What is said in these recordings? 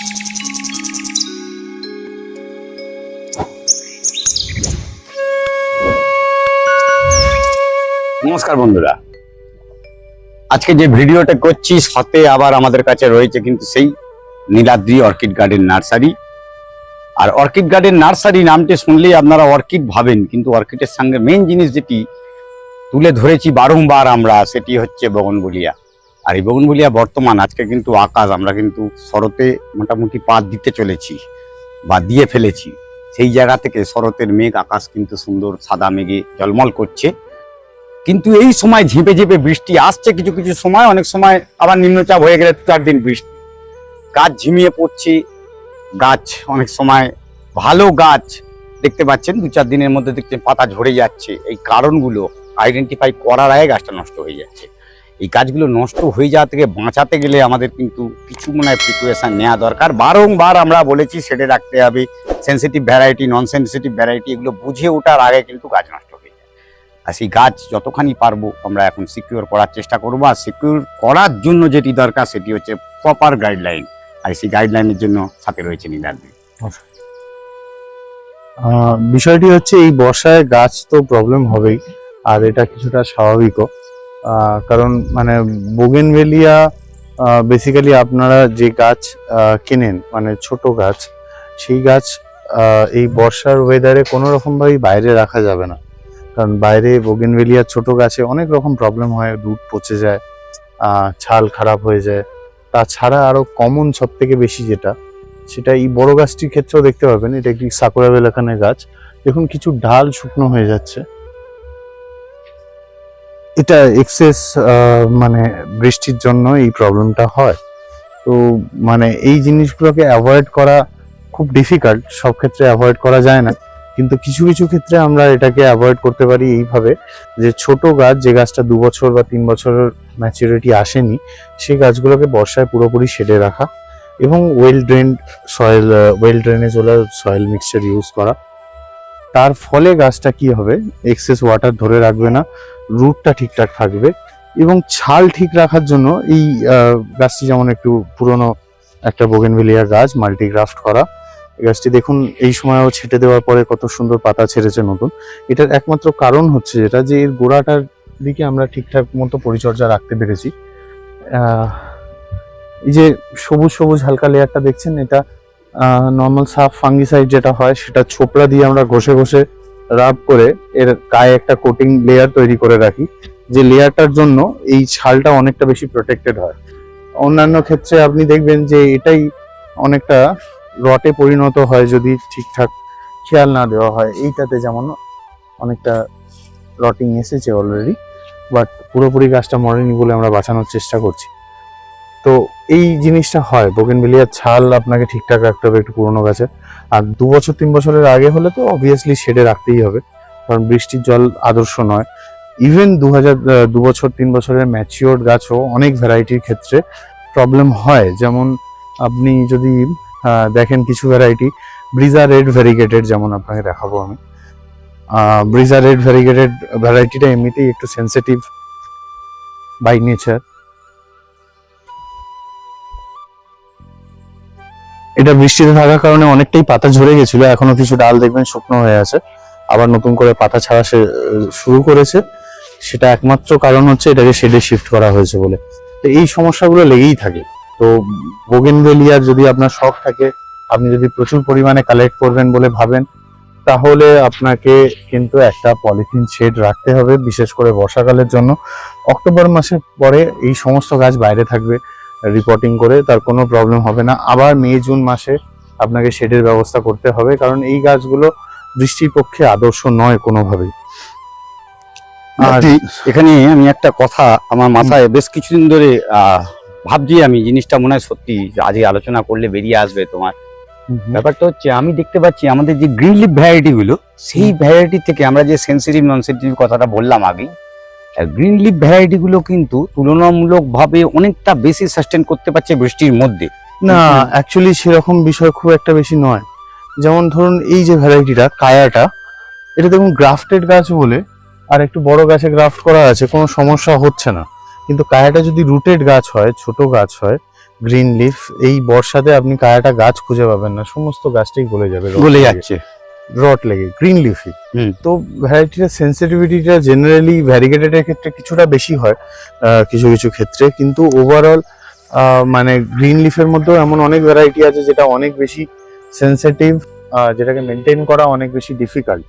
নমস্কার বন্ধুরা। আজকে যে ভিডিওটা করছি, সাথে আবার আমাদের কাছে রয়েছে কিন্তু সেই নীলাদ্রি অর্কিড গার্ডেন নার্সারি। আর অর্কিড গার্ডেন নার্সারি নামটি শুনলেই আপনারা অর্কিড ভাবেন, কিন্তু অর্কিডের সঙ্গে মেন জিনিস যেটি তুলে ধরেছি বারংবার আমরা, সেটি হচ্ছে বগনবুলিয়া আর এই বগনবুলিয়া বর্তমান, আজকে কিন্তু আকাশ, আমরা কিন্তু শরতে মোটামুটি পা দিতে চলেছি বা দিয়ে ফেলেছি। সেই জায়গা থেকে শরতের মেঘ, আকাশ কিন্তু সুন্দর সাদা মেঘে জলমল করছে। কিন্তু এই সময় ঝেঁপে ঝেঁপে বৃষ্টি আসছে, কিছু কিছু সময়, অনেক সময় আবার নিম্নচাপ হয়ে গেলে চার দিন বৃষ্টি। গাছ ঝিমিয়ে পড়ছে, গাছ অনেক সময় ভালো গাছ দেখতে পাচ্ছেন, দু চার দিনের মধ্যে দেখছেন পাতা ঝরে যাচ্ছে। এই কারণগুলো আইডেন্টিফাই করার আগে গাছটা নষ্ট হয়ে যাচ্ছে। এই গাছগুলো নষ্ট হয়ে যাওয়া থেকে বাঁচাতে গেলে আমাদের কিন্তু কিছু মনে হয় প্রিপারেশন নেওয়া দরকার। বারংবার আমরা বলেছি সেটে রাখতে হবে। Sensitive variety non sensitive variety এগুলো বুঝে ওঠার আগে কিন্তু গাছ নষ্ট হয়ে যায়। আর সেই গাছ যতখানি পারব আমরা এখন সিকিউর করার চেষ্টা করব। আর সিকিউর করার জন্য যেটি দরকার সেটি হচ্ছে প্রপার গাইডলাইন আর সেই গাইডলাইনের জন্য সাথে রয়েছে নীলাদ্রি বিষয়টি হচ্ছে এই বর্ষায় গাছ তো প্রবলেম হবেই। আর এটা কিছুটা স্বাভাবিকও। কারণ মানে বোগেনভেলিয়া বেসিক্যালি আপনারা যে গাছ কেনেন মানে ছোট গাছ, সেই গাছ এই বর্ষার ওয়েদারে কোনো রকমভাবেই বাইরে রাখা যাবে না। কারণ বাইরে বোগেনভেলিয়ার ছোট গাছে অনেক রকম প্রবলেম হয় রুট পচে যায় ছাল খারাপ হয়ে যায়। তাছাড়া আরও কমন সব থেকে বেশি যেটা, সেটা এই বড় গাছটির ক্ষেত্রেও দেখতে পাবেন, এটা একটি সাকুরা বেলাখানের গাছ। দেখুন, কিছু ডাল শুকনো হয়ে যাচ্ছে। এটা এক্সেস মানে বৃষ্টির জন্য এই প্রবলেমটা হয়। তো মানে এই জিনিসগুলোকে অ্যাভয়েড করা খুব ডিফিকাল্ট সব ক্ষেত্রে অ্যাভয়েড করা যায় না। কিন্তু কিছু কিছু ক্ষেত্রে আমরা এটাকে অ্যাভয়েড করতে পারি এইভাবে যে ছোট গাছ যে গাছটা দু বছর বা তিন বছরের ম্যাচুরিটি আসেনি, সেই গাছগুলোকে বর্ষায় পুরোপুরি শেডে রাখা এবং well drain soil well drainage OLA soil mixture use করা। তার ফলে গাছটা কি হবে? এক্সেস ওয়াটার ধরে রাখবে না, রুটটা ঠিকঠাক থাকবে এবং ছাল ঠিক রাখার জন্য এই গাছটি যেমন একটু পুরনো একটা বোগেনভেলিয়া গাছ মাল্টিগ্রাফট করা গাছটি দেখুন এই সময়ও ছেটে দেওয়ার পরে কত সুন্দর পাতা ছেড়েছে নতুন। এটার একমাত্র কারণ হচ্ছে যেটা যে এর গোড়াটার দিকে আমরা ঠিকঠাক মতো পরিচর্যা রাখতে পেরেছি। এই যে সবুজ সবুজ হালকা লেয়ারটা দেখছেন, এটা নর্মাল সাফ ফাঙ্গিসাইড যেটা হয়, সেটা ছোপড়া দিয়ে আমরা ঘষে ঘষে রাব করে এর গায়ে একটা কোটিং লেয়ার তৈরি করে রাখি, যে লেয়ারটার জন্য এই ছালটা অনেকটা বেশি প্রোটেক্টেড হয়। অন্যান্য ক্ষেত্রে আপনি দেখবেন যে এটাই অনেকটা রটে পরিণত হয় যদি ঠিকঠাক খেয়াল না দেওয়া হয়। এইটাতে যেমন অনেকটা রটিং এসেছে অলরেডি বাট পুরোপুরি গাছটা মরেনি বলে আমরা বাঁচানোর চেষ্টা করছি। তো এই জিনিসটা হয়। বোগেনভেলিয়ার ছাল আপনাকে ঠিকঠাক রাখতে হবে একটু পুরোনো গাছে আর দু বছর, তিন বছরের আগে হলে তো অবভিয়াসলি শেডে রাখতেই হবে। কারণ বৃষ্টির জল আদর্শ নয়। ইভেন দু হাজার দু বছর, তিন বছরের ম্যাচিওর গাছও অনেক ভ্যারাইটির ক্ষেত্রে প্রবলেম হয়। যেমন আপনি যদি দেখেন কিছু ভ্যারাইটি ব্রিজা রেড ভ্যারিগেটেড যেমন আপনাকে দেখাবো আমি। ব্রিজা রেড ভ্যারিগেটেড ভ্যারাইটিটা এমনিতেই একটু সেন্সিটিভ বাই নেচার এটা বৃষ্টিতে থাকার কারণে অনেকটাই পাতা ঝরে গেছিল। এখনও কিছু ডাল দেখবেন শুকনো হয়ে আছে। আবার নতুন করে পাতা ছাড়া শুরু করেছে। সেটা একমাত্র কারণ হচ্ছে এটাকে শেডে শিফট করা হয়েছে বলে। তো এই সমস্যাগুলো লেগেই থাকে। তো বোগেনভেলিয়ার যদি আপনার শখ থাকে, আপনি যদি প্রচুর পরিমাণে কালেক্ট করবেন বলে ভাবেন, তাহলে আপনাকে কিন্তু একটা পলিথিন শেড রাখতে হবে, বিশেষ করে বর্ষাকালের জন্য। অক্টোবর মাসের পরে এই সমস্ত গাছ বাইরে থাকবে। রিপোর্টিং করে তার কোনো প্রবলেম হবে না। আবার মে জুন মাসে আপনাকে শেডের ব্যবস্থা করতে হবে কারণ এই গাছগুলো বৃষ্টির পক্ষে আদর্শ নয় কোনোভাবেই। আর এখানে আমি একটা কথা আমার মাথায় বেশ কিছুদিন ধরে আহ, ভাবছি আমি জিনিসটা মনে হয় সত্যি আজকে আলোচনা করলে বেরিয়ে আসবে তোমার। ব্যাপারটা হচ্ছে আমি দেখতে পাচ্ছি আমাদের যে গ্রিন লিপ ভ্যারাইটি গুলো সেই ভ্যারাইটি থেকে আমরা যে সেন্সিটিভ নন সেন্সিটিভ কথাটা বললাম আগে গ্রিন লিপ ভ্যারাইটিগুলো কিন্তু তুলনামূলকভাবে অনেকটা বেশি সাস্টেন করতে পারছে বৃষ্টির মধ্যে। না অ্যাকচুয়ালি সেরকম বিষয় খুব একটা বেশি নয়। যেমন ধরুন এই যে ভ্যারাইটিটা কায়াটা এটা দেখুন গ্রাফটেড গাছ বলে আর একটু বড় গাছে গ্রাফট করা আছে কোনো সমস্যা হচ্ছে না। কিন্তু কায়াটা যদি রুটেড গাছ হয় ছোট গাছ হয় গ্রিন লিফ এই বর্ষাতে আপনি কায়াটা গাছ খুঁজে পাবেন না সমস্ত গাছটাই গলে যাবে গলে যাচ্ছে। রট লেগে গ্রিন লিফি। তো ভ্যারাইটিটা সেন্সিটিভিটিটা জেনারেলি ভ্যারিগেটেডের ক্ষেত্রে কিছুটা বেশি হয় কিছু কিছু ক্ষেত্রে। কিন্তু ওভারঅল মানে গ্রিন লিফের মধ্যেও এমন অনেক ভ্যারাইটি আছে যেটা অনেক বেশি সেন্সিটিভ যেটাকে মেনটেন করা অনেক বেশি ডিফিকাল্ট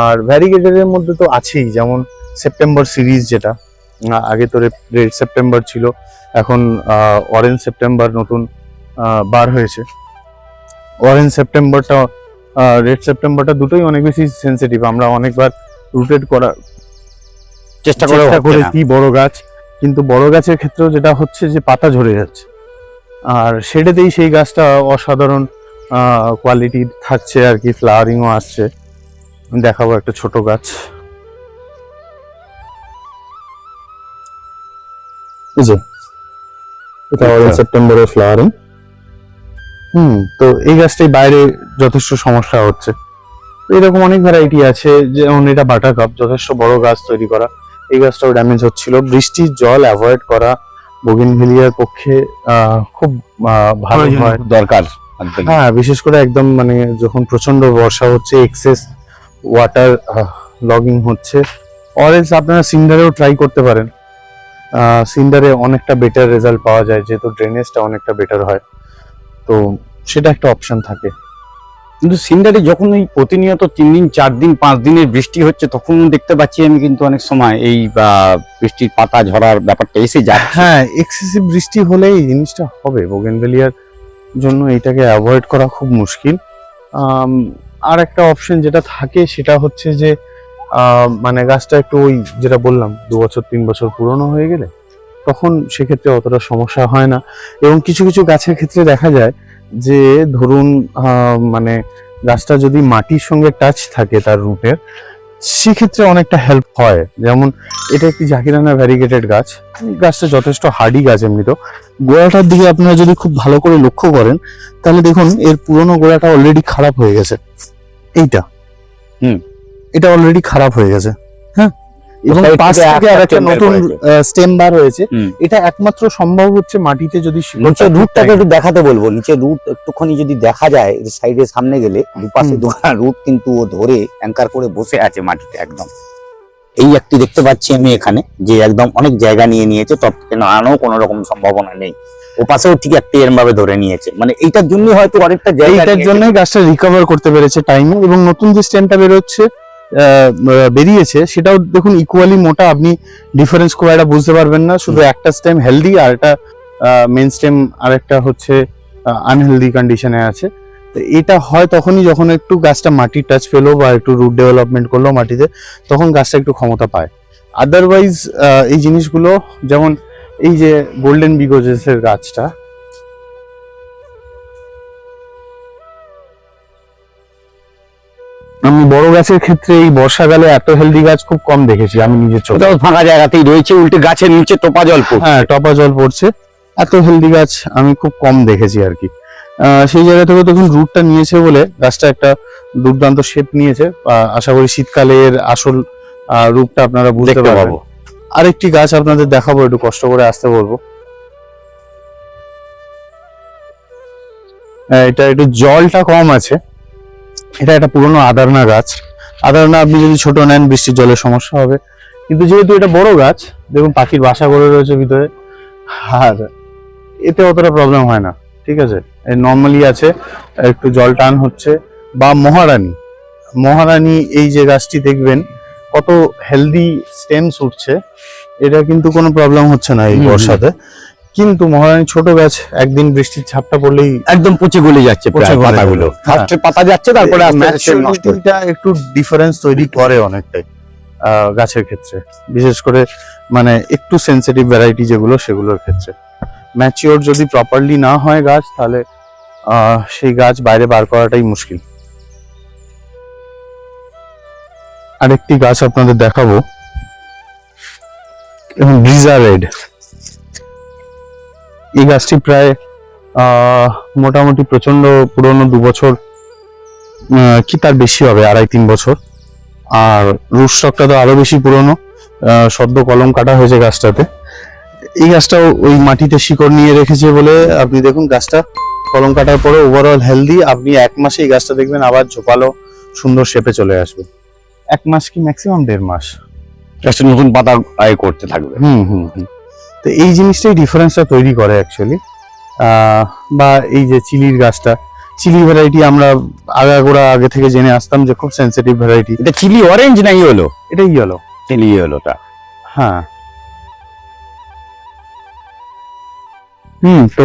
আর ভ্যারিগেটেডের মধ্যে তো আছেই যেমন সেপ্টেম্বর সিরিজ যেটা আগে তো রেড সেপ্টেম্বর ছিল এখন অরেঞ্জ সেপ্টেম্বর নতুন বার হয়েছে। অরেঞ্জ সেপ্টেম্বরটা রেড সেপ্টেম্বরটা দুটোই অনেক বেশি সেন্সিটিভ আমরা অনেকবার রুটেড করা চেষ্টা করে চেষ্টা করে করেছি বড় গাছ কিন্তু বড় গাছের ক্ষেত্রেও যেটা হচ্ছে যে পাতা ঝরে যাচ্ছে। আর সেটাতেই সেই গাছটা অসাধারণ কোয়ালিটির থাকছে আর কি ফ্লাওয়ারিংও আসছে। দেখাবো একটা ছোট গাছ। এটা অরেঞ্জ আচ্ছা। সেপ্টেম্বরের ফ্লাওয়ারিং হুম তো এই গাছটাই বাইরে যথেষ্ট সমস্যা হচ্ছে। তো এরকম অনেক ভ্যারাইটি আছে যেমন এটা বাটার কাপ যথেষ্ট বড় গাছ তৈরি করা। এই গাছটাও ড্যামেজ হচ্ছিল। বৃষ্টির জল অ্যাভয়েড করা বগিনভেলিয়ার পক্ষে খুব ভালো হয়। দরকার হ্যাঁ বিশেষ করে একদম মানে যখন প্রচণ্ড বর্ষা হচ্ছে এক্সেস ওয়াটার লগিং হচ্ছে। অরেঞ্জ আপনারা সিন্ডারেও ট্রাই করতে পারেন। সিন্ডারে অনেকটা বেটার রেজাল্ট পাওয়া যায় যেহেতু ড্রেনেজটা অনেকটা বেটার হয়। তো সেটা একটা অপশন থাকে। কিন্তু সিন্ডারে যখন ওই প্রতিনিয়ত তিন দিন, চার দিন, পাঁচ দিনের বৃষ্টি হচ্ছে, তখন দেখতে পাচ্ছি আমি কিন্তু অনেক সময় এই বৃষ্টির পাতা ঝরার ব্যাপারটা এসে যায় হ্যাঁ এক্সেসিভ বৃষ্টি হলে এই জিনিসটা হবে। বোগেনভেলিয়ার জন্য এটাকে অ্যাভয়েড করা খুব মুশকিল। আর একটা অপশন যেটা থাকে, সেটা হচ্ছে যে মানে গাছটা একটু ওই যেটা বললাম, দু বছর, তিন বছর পুরনো হয়ে গেলে, তখন সেক্ষেত্রে অতটা সমস্যা হয় না। এবং কিছু কিছু গাছের ক্ষেত্রে দেখা যায় যে ধরুন মানে গাছটা যদি মাটির সঙ্গে টাচ থাকে তার রুটের সেক্ষেত্রে অনেকটা হেল্প হয়। যেমন এটা একটি জাকিরানা ভ্যারিগেটেড গাছ। গাছটা যথেষ্ট হার্ডি গাছ এমনিতেও। গোড়াটার দিকে আপনারা যদি খুব ভালো করে লক্ষ্য করেন তাহলে দেখুন এর পুরনো গোড়াটা অলরেডি খারাপ হয়ে গেছে। এইটা। হুম। এটা অলরেডি খারাপ হয়ে গেছে। এবং পাশ থেকে একটা নতুন স্টেম বার হয়েছে। এটা একমাত্র সম্ভব হচ্ছে মাটিতে যদি নিচের রুটটাকে একটু দেখাতে বলব। নিচের রুট একটুখানি যদি দেখা যায় সাইডে সামনে গেলে দুপাশে। দুখানা রুট কিন্তু ও ধরে অ্যাঙ্কার করে বসে আছে মাটিতে একদম। এই একটি দেখতে পাচ্ছি আমি এখানে যে একদম অনেক জায়গা নিয়ে নিয়েছে থেকে নাড়ানো কোনো রকম সম্ভাবনা নেই। ও পাশেও ঠিক একটা এরম ভাবে ধরে নিয়েছে। মানে এইটার জন্য হয়তো অনেকটা জায়গা এইটার জন্যই গাছটা রিকভার করতে পেরেছে টাইমে এবং নতুন যে স্টেমটা বেরোচ্ছে বেরিয়েছে সেটাও দেখুন ইকুয়ালি মোটা আপনি ডিফারেন্স খুব একটা বুঝতে পারবেন না। শুধু একটা স্টেম হেলদি আর একটা মেন স্টেম আর একটা হচ্ছে আনহেলদি কন্ডিশনে আছে। তো এটা হয় তখনই যখন একটু গাছটা মাটির টাচ পেল বা একটু রুট ডেভেলপমেন্ট করল মাটিতে তখন গাছটা একটু ক্ষমতা পায়। আদারওয়াইজ এই জিনিসগুলো যেমন এই যে গোল্ডেন বিগোজেসের গাছটা আমি বড় গাছের ক্ষেত্রে এই বর্ষাকালে এত হেলদি গাছ খুব কম দেখেছি আমি নিজের চোখে ফাঁকা জায়গাতেই রয়েছে উল্টে গাছের নিচে টোপা জল হ্যাঁ টপা জল পড়ছে। এত হেলদি গাছ আমি খুব কম দেখেছি আর কি। সেই জায়গা থেকে তখন রুটটা নিয়েছে বলে গাছটা একটা দুর্দান্ত শেপ নিয়েছে। আশা করি শীতকালের আসল রূপটা আপনারা বুঝতে পাবো। আরেকটি গাছ আপনাদের দেখাবো একটু কষ্ট করে আসতে বলব। এটা একটু জলটা কম আছে। এটা একটা পুরনো আদারনা গাছ। আদারনা আপনি যদি ছোট নেন বৃষ্টির জলের সমস্যা হবে। কিন্তু যেহেতু এটা বড় গাছ দেখুন পাখির বাসা করে রয়েছে ভিতরে। আর এতে অতটা প্রবলেম হয় না ঠিক আছে? নর্মালি আছে একটু জল টান হচ্ছে। বা মহারানী মহারানী এই যে গাছটি দেখবেন কত হেলদি স্টেমস উঠছে। এটা কিন্তু কোনো প্রবলেম হচ্ছে না এই। বর্ষাতে। কিন্তু মহারানী ছোট গাছ একদিন বৃষ্টির ছাপটা পড়লেই একদম পচে গলে যাচ্ছে পাতাগুলো। ফার্স্টে পাতা যাচ্ছে তারপরে। ম্যাচুরিটিটা একটু ডিফারেন্স তৈরি করে অনেকটাই গাছের ক্ষেত্রে। বিশেষ করে মানে একটু সেনসিটিভ ভ্যারাইটি যেগুলো সেগুলোর ক্ষেত্রে। ম্যাচিওর যদি প্রপারলি না হয় গাছ তাহলে আহ, সেই গাছ বাইরে বার করাটাই মুশকিল। আরেকটি গাছ আপনাদের দেখাবো। এবং ব্রিজা রেড এই গাছটি প্রায় মোটামুটি প্রচণ্ড পুরনো দু বছর কি তার বেশি হবে আড়াই তিন বছর। আর রুট স্টকটা তো আরও বেশি পুরনো সদ্য কলম কাটা হয়েছে গাছটাতে। এই গাছটাও ওই মাটিতে শিকড় নিয়ে রেখেছে বলে আপনি দেখুন গাছটা কলম কাটার পরে ওভারঅল হেলদি আপনি এক মাসে এই গাছটা দেখবেন আবার ঝোপালো সুন্দর শেপে চলে আসবে। এক মাস কি ম্যাক্সিমাম দেড় মাস? গাছটা নতুন পাতা আয় করতে থাকবে। হুম হুম হুম। তো এই জিনিসটাই ডিফারেন্সটা তৈরি করে অ্যাকচুয়ালি বা এই যে চিলির গাছটা চিলি ভ্যারাইটি আমরা আগাগোড়া আগে থেকে জেনে আসতাম যে খুব সেন্সিটিভ ভ্যারাইটি এটা চিলি অরেঞ্জ নাই হলো এটাই গেলো চিলি হলোটা হ্যাঁ। হুম তো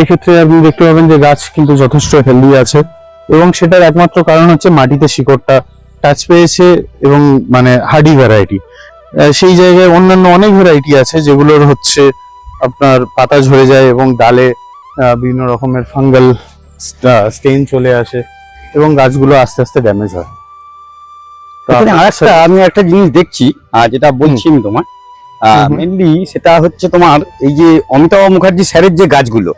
এক্ষেত্রে আপনি দেখতে পাবেন যে গাছ কিন্তু যথেষ্ট হেলদি আছে এবং সেটার একমাত্র কারণ হচ্ছে মাটিতে শিকড়টা টাচ পেয়েছে এবং মানে হার্ডি ভ্যারাইটি সেই জায়গায় অন্যান্য অনেক ভ্যারাইটি আছে যেগুলোর হচ্ছে আপনার পাতা ঝরে যায় এবং ডালে বিভিন্ন রকমের ফাঙ্গাল স্টেইন চলে আসে এবং গাছগুলো আস্তে আস্তে ড্যামেজ হয়। আরেকটা আমি একটা জিনিস দেখছি যেটা বলছি আমি তোমার। মেনলি সেটা হচ্ছে তোমার এই যে অমিতাভ মুখার্জি স্যারের যে গাছগুলো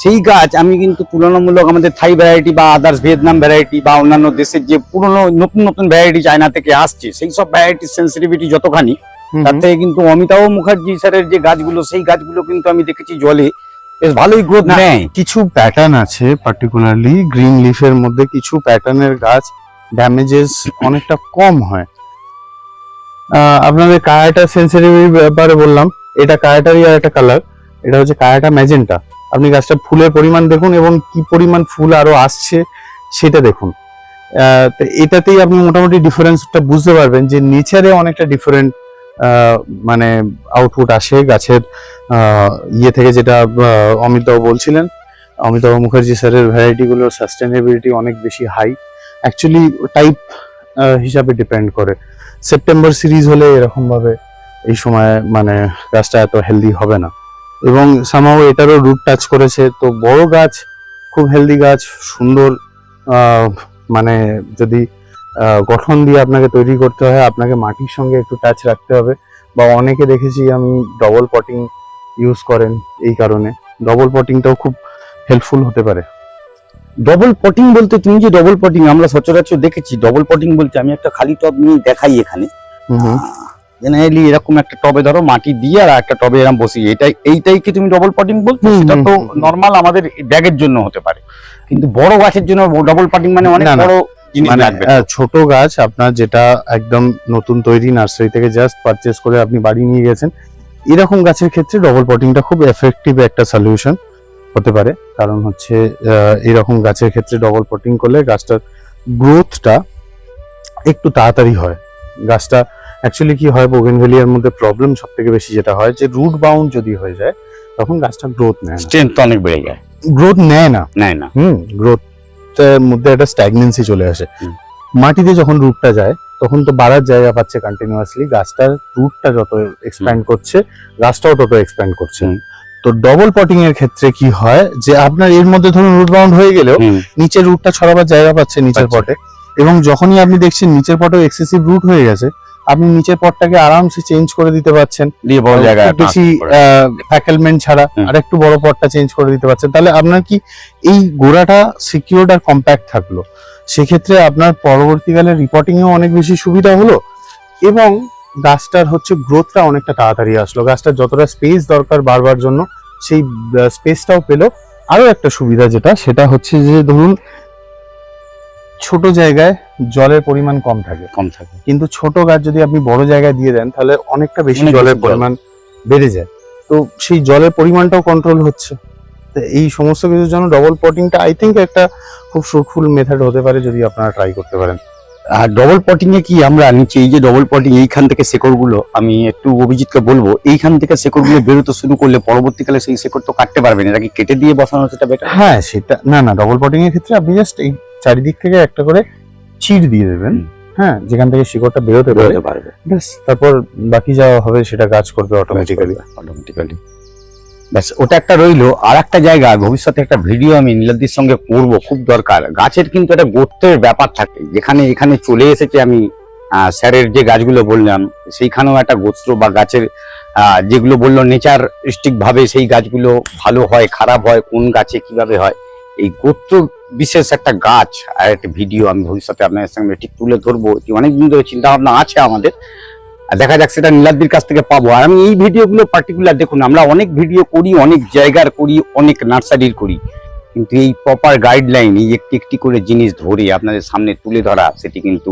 সেই গাছ আমি কিন্তু তুলনামূলক আমাদের থাই ভ্যারাইটি বা আদার্স ভিয়েতনাম ভ্যারাইটি বা অন্যান্য দেশের যে পুরনো নতুন নতুন ভ্যারাইটি চায়না থেকে আসছে সেই সব ভ্যারাইটির সেন্সিটিভিটি যতখানি তার থেকে কিন্তু অমিতাভ মুখার্জি স্যারের যে গাছগুলো সেই গাছগুলো কিন্তু আমি দেখেছি জলে বেশ ভালোই গ্রোথ নেয়। কিছু প্যাটার্ন আছে পার্টিকুলারলি গ্রিন লিফের মধ্যে কিছু প্যাটার্নের গাছ ড্যামেজেস অনেকটা কম হয়। আহ, আপনাদের কায়াটা সেন্সিটিভ ব্যাপারে বললাম এটা কায়াটারই আর একটা কালার এটা হচ্ছে কায়াটা ম্যাজেন্টা আপনি গাছটা ফুলের পরিমাণ দেখুন এবং কি পরিমাণ ফুল আরও আসছে সেটা দেখুন। এটাতেই আপনি মোটামুটি ডিফারেন্সটা বুঝতে পারবেন যে নেচারে অনেকটা ডিফারেন্ট মানে আউটপুট আসে গাছের ইয়ে থেকে যেটা অমিতাভ বলছিলেন। অমিতাভ মুখার্জি স্যারের ভ্যারাইটি গুলোর সাস্টেনেবিলিটি অনেক বেশি হাই অ্যাকচুয়ালি টাইপ হিসাবে ডিপেন্ড করে। সেপ্টেম্বর সিরিজ হলে এরকমভাবে এই সময় মানে গাছটা এত হেলদি হবে না। এবং সামাও এটারও রুট টাচ করেছে। তো বড় গাছ খুব হেলদি গাছ সুন্দর মানে যদি গঠন দিয়ে আপনাকে তৈরি করতে হয় আপনাকে মাটির সঙ্গে একটু টাচ রাখতে হবে। বা অনেকে দেখেছি আমি ডবল পটিং ইউজ করেন এই কারণে। ডবল পটিংটাও খুব হেল্পফুল হতে পারে। ডবল পটিং বলতে তুমি যে ডবল পটিং আমরা সচরাচর দেখেছি ডবল পটিং বলতে আমি একটা খালি টব নিয়ে দেখাই এখানে। জেনারেলি এরকম একটা টবে ধরো মাটি দিয়ে আর একটা টবে এরকম বসিয়ে এটাই এইটাই কি তুমি ডবল পটিং বলছো? সেটা তো। নর্মাল আমাদের ব্যাগের জন্য হতে পারে। কিন্তু বড় গাছের জন্য ডবল পটিং মানে অনেক। বড় মানে ছোট গাছ আপনার যেটা একদম নতুন তৈরি নার্সারি থেকে জাস্ট পারচেস করে আপনি বাড়ি নিয়ে গেছেন এরকম গাছের ক্ষেত্রে ডবল পটিংটা খুব এফেক্টিভ একটা সলিউশন হতে পারে। কারণ হচ্ছে এরকম গাছের ক্ষেত্রে ডবল পটিং করলে গাছটার গ্রোথটা একটু তাড়াতাড়ি হয়। গাছটা অ্যাকচুয়ালি কি হয় বোগেনভেলিয়ার মধ্যে প্রবলেম সব থেকে বেশি যেটা হয় যে রুট বাউন্ড যদি হয়ে যায় তখন গাছটা গ্রোথ নেয় না। স্ট্রেংথ অনেক বেড়ে যায়। গ্রোথ নেয় না। নেয় না। হুম গ্রোথের মধ্যে একটা স্ট্যাগনেন্সি চলে আসে। মাটিতে যখন রুটটা যায় তখন তো বাড়ার জায়গা পাচ্ছে কন্টিনিউয়াসলি গাছটার রুটটা যত এক্সপ্যান্ড করছে গাছটাও তত এক্সপ্যান্ড করছে। তো ডবল পটিং এর ক্ষেত্রে কি হয় যে আপনার এর মধ্যে ধরুন রুট বাউন্ড হয়ে গেলেও নিচের রুটটা ছড়াবার জায়গা পাচ্ছে নিচের পটে। এবং যখনই আপনি দেখছেন নিচের পটেও এক্সেসিভ রুট হয়ে গেছে আপনি নিচের পটটাকে আরামসে চেঞ্জ করে দিতে পারছেন। বড় বেশি ফ্যাকেলমেন্ট ছাড়া আর একটু বড় পটটা চেঞ্জ করে দিতে পারছেন। তাহলে আপনার কি এই গোড়াটা সিকিউরড আর কম্প্যাক্ট থাকল? সেক্ষেত্রে আপনার পরবর্তীকালে রিপোর্টিং এও অনেক বেশি সুবিধা হলো এবং গাছটার হচ্ছে গ্রোথটা অনেকটা তাড়াতাড়ি আসলো। গাছটার যতটা স্পেস দরকার বারবার জন্য সেই স্পেসটাও পেল। আরও একটা সুবিধা যেটা সেটা হচ্ছে যে ধরুন ছোট জায়গায় জলের পরিমাণ কম থাকে। কম থাকে। কিন্তু ছোট গাছ যদি আপনি বড় জায়গায় দিয়ে দেন তাহলে অনেকটা বেশি জলের পরিমাণ বেড়ে যায়। তো সেই জলের পরিমাণটাও কন্ট্রোল হচ্ছে। এই সমস্ত কিছুর জন্য ডবল পটিংটা আই থিঙ্ক একটা খুব ফ্রুটফুল মেথড হতে পারে যদি আপনারা ট্রাই করতে পারেন। আর ডবল পটিং এ কি আমরা নিচে এই যে ডবল পটিং এইখান থেকে শেকড়গুলো আমি একটু অভিজিৎকে বলব এইখান থেকে শেকড়গুলো বেরোতে শুরু করলে পরবর্তীকালে সেই শেকড় তো কাটতে পারবেন এটা কি কেটে দিয়ে বসানো সেটা বেটার হ্যাঁ সেটা না না ডবল পটিং এর ক্ষেত্রে আপনি জাস্ট এই চারিদিক থেকে একটা করে চিড় দিয়ে দেবেন। হ্যাঁ যেখান থেকে শিকড়টা বেরোতে পারে। পারবে। ব্যাস তারপর বাকি যা হবে সেটা কাজ করবে অটোমেটিক্যালি অটোমেটিক্যালি ব্যাস ওটা একটা রইল। আর একটা জায়গা ভবিষ্যতে একটা ভিডিও আমি নীলাদির সঙ্গে করব খুব দরকার। গাছের কিন্তু একটা গোত্রের ব্যাপার থাকে। যেখানে এখানে চলে এসেছে আমি স্যারের যে গাছগুলো বললাম সেইখানেও একটা গোত্র বা গাছের যেগুলো বলল নেচার ভাবে সেই গাছগুলো ভালো হয় খারাপ হয় কোন গাছে কীভাবে হয় এই গোত্র বিশেষ একটা গাছ আর একটা ভিডিও আমি ভবিষ্যতে আপনাদের সঙ্গে ঠিক তুলে ধরবো। অনেকদিন ধরে চিন্তা ভাবনা আছে আমাদের। দেখা যাক সেটা নীলাদ্রির কাছ থেকে পাবো। আর আমি এই ভিডিওগুলো পার্টিকুলার দেখুন, আমরা অনেক ভিডিও করি, অনেক জায়গার করি, অনেক নার্সারির করি। কিন্তু এই প্রপার গাইডলাইন এই একটি একটি করে জিনিস ধরে আপনাদের সামনে তুলে ধরা, সেটি কিন্তু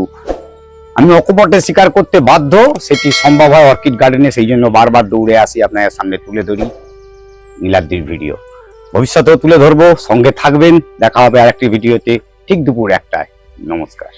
আমি অকপটে স্বীকার করতে বাধ্য। সেটি সম্ভব হয় অর্কিড গার্ডেনে, সেই জন্য বারবার দৌড়ে আসি আপনাদের সামনে তুলে ধরি নীলাদ্রির ভিডিও। ভবিষ্যতেও তুলে ধরবো সঙ্গে থাকবেন। দেখা হবে আর একটি ভিডিওতে ঠিক দুপুর একটায়। নমস্কার।